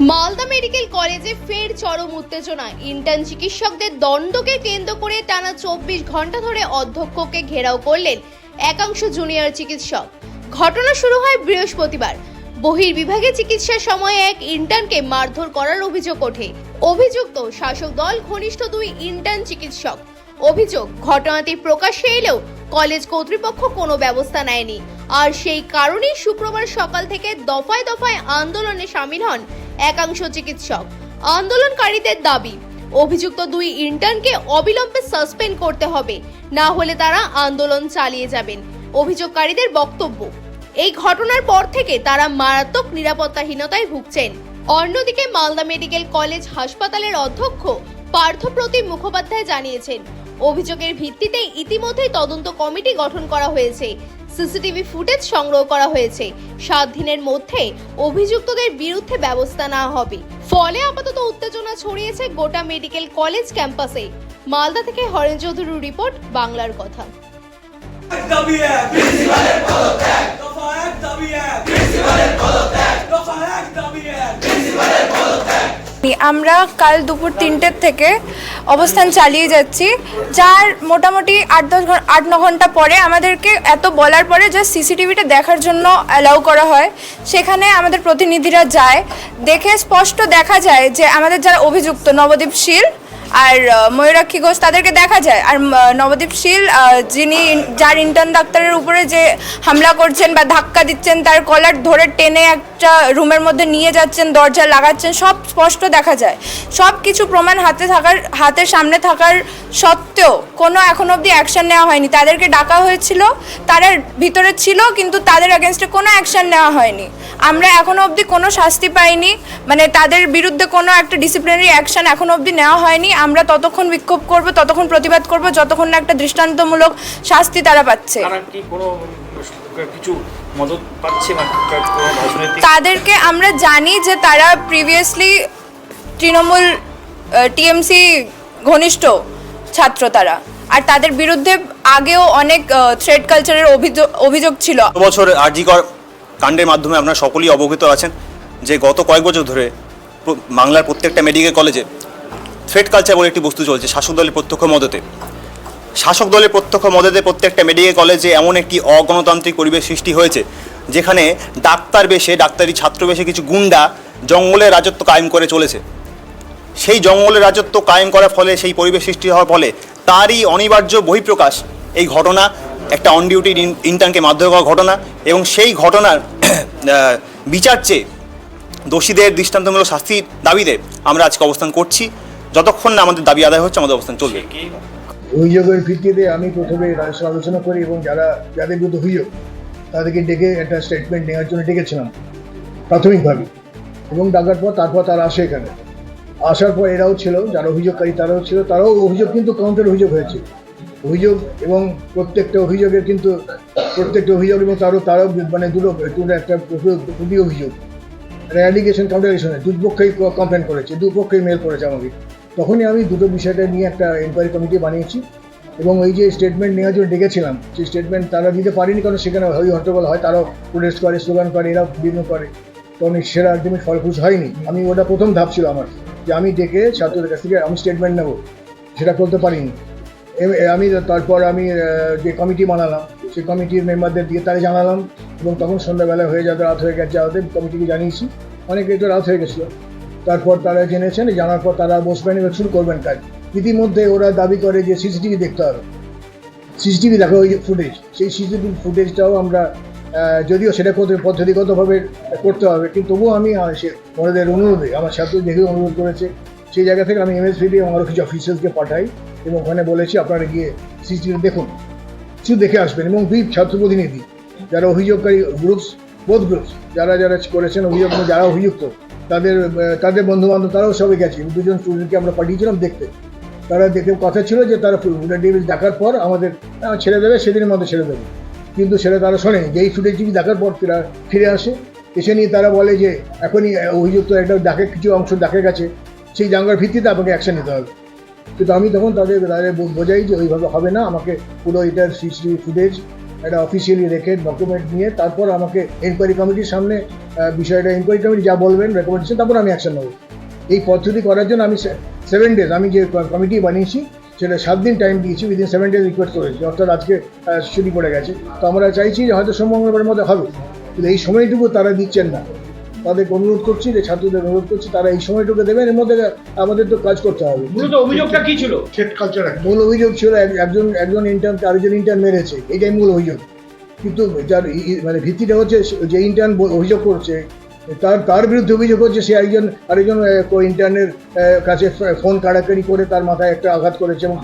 Malda medical কলেজে ফের চরম উত্তেজনা ইন্টার্ন চিকিৎসকদের দণ্ডকে কেন্দ্র করে টানা চব্বিশ ঘণ্টা ধরে অধ্যক্ষকে ঘেরাও করলেন একাংশ জুনিয়র চিকিৎসক। ঘটনা শুরু হয় বৃহস্পতিবার। বহির্বিভাগে চিকিৎসার সময় এক ইন্টার্নকে মারধর করার অভিযোগ ওঠে। অভিযুক্ত শাসক দল ঘনিষ্ঠ দুই ইন্টার্ন চিকিৎসক। অভিযোগ, ঘটনাটি প্রকাশ্যে এলেও কলেজ কর্তৃপক্ষ কোনো ব্যবস্থা নেয়নি। আর সেই কারণেই শুক্রবার সকাল থেকে দফায় দফায় আন্দোলনে সামিল হন একাংশ চিকিৎসক। আন্দোলনকারীদের দাবি, অভিযুক্ত দুই ইন্টার্নকে অবিলম্বে সাসপেন্ড করতে হবে, না হলে তারা আন্দোলন চালিয়ে যাবেন, অভিযোগকারীদের বক্তব্য। এই ঘটনার পর থেকে তারা মারাত্মক নিরাপত্তাহীনতায় ভুগছেন। অন্যদিকে মালদা মেডিকেল কলেজ হাসপাতালের অধ্যক্ষ পার্থপ্রতিম মুখোপাধ্যায় জানিয়েছেন অভিযোগের ভিত্তিতে ইতিমধ্যেই তদন্ত কমিটি গঠন করা হয়েছে। সিসিটিভি ফুটেজ সংগ্রহ করা হয়েছে। সাত দিনের মধ্যে অভিযুক্তদের বিরুদ্ধে ব্যবস্থা নেওয়া হবে। ফলে আপাতত উত্তেজনা ছড়িয়েছে গোটা মেডিকেল কলেজ ক্যাম্পাসে। মালদা থেকে হরেন চৌধুরীর রিপোর্ট বাংলার কথা। এক দাবি এক। প্রিন্সিপালের পদত্যাগ। দফা এক দাবি এক। প্রিন্সিপালের পদত্যাগ। দফা আমরা কাল দুপুর তিনটের থেকে অবস্থান চালিয়ে যাচ্ছি, যার মোটামুটি আট দশ আট ন ঘণ্টা পরে আমাদেরকে এত বলার পরে যে সিসিটিভিটা দেখার জন্য অ্যালাউ করা হয়। সেখানে আমাদের প্রতিনিধিরা যায়, দেখে স্পষ্ট দেখা যায় যে আমাদের যারা অভিযুক্ত নবদ্বীপ শীল আর ময়ূরাক্ষী ঘোষ তাদেরকে দেখা যায়। আর নবদ্বীপ শীল যিনি যার ইন্টার্ন ডাক্তারের উপরে যে হামলা করছেন বা ধাক্কা দিচ্ছেন, তার কলার ধরে টেনে একটা রুমের মধ্যে নিয়ে যাচ্ছেন, দরজা লাগাচ্ছেন, সব স্পষ্ট দেখা যায়। সব কিছু প্রমাণ হাতে থাকার হাতের সামনে থাকার সত্ত্বেও কোনো এখন অবধি অ্যাকশন নেওয়া হয়নি। তাদেরকে ডাকা হয়েছিল, তারা ভিতরে ছিল, কিন্তু তাদের অ্যাগেনস্টে কোনো অ্যাকশন নেওয়া হয়নি। আমরা এখনও অবধি কোনো শাস্তি পাইনি মানে তাদের বিরুদ্ধে কোনো একটা ডিসিপ্লিনারি অ্যাকশন এখনও অবধি নেওয়া হয়নি। আমরা ততক্ষণ বিক্ষোভ করব ততক্ষণ প্রতিবাদ করব যতক্ষণ না একটা দৃষ্টান্তমূলক শাস্তি তারা পাচ্ছে। কিছু মদত তাদেরকে আমরা জানি যে তারা প্রিভিয়াসলি তৃণমূল টিএমসি ঘনিষ্ঠ ছাত্র তারা। আর তাদের বিরুদ্ধে আগেও অনেক থ্রেড কালচারের অভিযোগ অভিযোগ ছিল। গত বছর আরজিকর কাণ্ডের মাধ্যমে আপনারা সকলেই অবগত আছেন যে গত কয়েক বছর ধরে বাংলার প্রত্যেকটা মেডিকেল কলেজে থ্রেড কালচার বলে একটি বস্তু চলছে, শাসক দলের প্রত্যক্ষ মদতে। শাসক দলের প্রত্যক্ষ মদতে প্রত্যেকটা মেডিকেল কলেজে এমন একটি অগণতান্ত্রিক পরিবেশ সৃষ্টি হয়েছে, যেখানে ডাক্তার বেশে, ডাক্তারি ছাত্র বেশে কিছু গুন্ডা জঙ্গলের রাজত্ব কায়েম করে চলেছে। সেই জঙ্গলের রাজত্ব কায়েম করার ফলে, সেই পরিবেশ সৃষ্টি হওয়ার ফলে তারই অনিবার্য বহিঃপ্রকাশ এই ঘটনা, একটা অন ডিউটি ইন্টার্নকে মারধর করার ঘটনা এবং সেই ঘটনার বিচার চেয়ে দোষীদের দৃষ্টান্তমূলক শাস্তির দাবিতে আমরা আজকে অবস্থান করছি। যতক্ষণ না আমাদের দাবি আদায় হচ্ছে আমাদের অবস্থান চলবে। অভিযোগের ভিত্তিতে আমি প্রথমে রাজ্য আলোচনা করি এবং যারা যাদের বিরুদ্ধে অভিযোগ তাদেরকে ডেকে একটা স্টেটমেন্ট নেওয়ার জন্য ডেকেছিলাম প্রাথমিকভাবে। এবং ডাকার পর তারপর তারা আসে এখানে। আসার পর এরাও ছিল যারা অভিযোগকারী তারাও ছিল তারাও অভিযোগ কিন্তু কাউন্টার অভিযোগ হয়েছে। অভিযোগ এবং প্রত্যেকটা অভিযোগের কিন্তু প্রত্যেকটা অভিযোগ এবং তারও তারাও মানে দুটো দুটো একটা প্রতি অভিযোগ। অ্যালিগেশন কাউন্টারেশনে দুপক্ষেই কমপ্লেন করেছে দুপক্ষেই মেল করেছে আমাকে। তখনই আমি দুটো বিষয়টা নিয়ে একটা এনকোয়ারি কমিটি বানিয়েছি এবং এই যে স্টেটমেন্ট নেওয়ার জন্য ডেকেছিলাম, সেই স্টেটমেন্ট তারা দিতে পারেনি কারণ সেখানে হই হট্টগোল হয়, তারাও প্রোটেস্ট করে স্লোগান করে এরা বিভিন্ন করে। তখন সেরা একদমই ফলপ্রসূ হয়নি। আমি ওটা প্রথম ধাপ ছিল আমার, যে আমি ডেকে ছাত্রদের কাছ থেকে আমি স্টেটমেন্ট নেব, সেটা করতে পারিনি। আমি তারপর আমি যে কমিটি বানালাম, সেই কমিটির মেম্বারদের দিয়ে তারা জানালাম এবং তখন সন্ধ্যাবেলা হয়ে যাবে রাত হয়ে গেছে, যাওয়াতে কমিটিকে জানিয়েছি। অনেকে তো রাত হয়ে গেছিল। তারপর তারা জেনেছেন, জানার পর তারা বসবেন এবং শুরু করবেন কাজ। ইতিমধ্যে ওরা দাবি করে যে সিসিটিভি দেখতে হবে। সিসিটিভি দেখো ওই ফুটেজ, সেই সিসিটিভি ফুটেজটাও আমরা যদিও সেটা পদ্ধতিগতভাবে করতে হবে, কিন্তু তবুও আমি সে ওনাদের অনুরোধে, আমার ছাত্র দেখে অনুরোধ করেছে, সেই জায়গা থেকে আমি এমএসপিডি এবং আরও কিছু অফিসার্সকে পাঠাই এবং ওখানে বলেছি, আপনারা গিয়ে সিসিটিভি দেখুন। শুধু দেখে আসবেন এবং দুই ছাত্র প্রতিনিধি যারা অভিযোগকারী গ্রুপস বোধ গ্রুপস যারা যারা করেছেন অভিযোগ, যারা অভিযুক্ত তাদের তাদের বন্ধু বান্ধব তারাও সবাই গেছে। দুজন স্টুডেন্টকে আমরা পাঠিয়েছিলাম দেখতে। তারা দেখে কথা ছিল যে তারা ডেভিল দেখার পর আমাদের ছেড়ে দেবে, সেদিনের মধ্যে ছেড়ে দেবে। কিন্তু সেটা তারা শোনেনি। যেই ফুটেজ টিভি দেখার পর ফিরা ফিরে আসে। এসে নিয়ে তারা বলে যে, এখনই অভিযুক্ত একটা ডাকে কিছু অংশ দেখা গেছে। সেই জাঙ্গার ভিত্তিতে আপনাকে অ্যাকশন নিতে হবে। কিন্তু আমি তখন তাদের তাদের বোঝাই যে ওইভাবে হবে না। আমাকে পুরো এটার সিসিটিভি ফুটেজ একটা অফিসিয়ালি রেখে ডকুমেন্ট নিয়ে তারপর আমাকে এনকোয়ারি কমিটির সামনে বিষয়টা এনকোয়ারি কমিটি যা বলবেন রেকমেন্ডেশন তারপর আমি অ্যাকশন নেব। এই পদ্ধতি করার জন্য আমি সেভেন ডেজ আমি যে কমিটি বানিয়েছি, সেটা সাত দিন টাইম দিয়েছি উইদিন সেভেন ডেজ রিকোয়েস্ট করেছি। অর্থাৎ আজকে ছুটি পড়ে গেছে। তো আমরা চাইছি যে হয়তো সোমঙ্গলবারের মধ্যে হবে। কিন্তু এই সময়টুকু তারা দিচ্ছেন না। তাদেরকে অনুরোধ করছি যে ছাত্রদের অনুরোধ করছি তারা এই সময়টুকু দেবেন এর মধ্যে আমাদের তো কাজ করতে হবে। মূলত অভিযোগটা কি ছিল? থ্রেট কালচার মূল অভিযোগ ছিল এক- একজন একজন ইন্টার্ন আরেকজন ইন্টার্ন মেরেছে। এটাই মূল অভিযোগ। কিন্তু যার মানে ভিত্তিটা হচ্ছে যে ইন্টার্ন অভিযোগ করছে তার তার বিরুদ্ধে অভিযোগ হচ্ছে সে একজন আরেকজন কো ইন্টার্নের কাছে ফোন কাড়াকাড়ি করে তার মাথায় একটা আঘাত করেছে এবং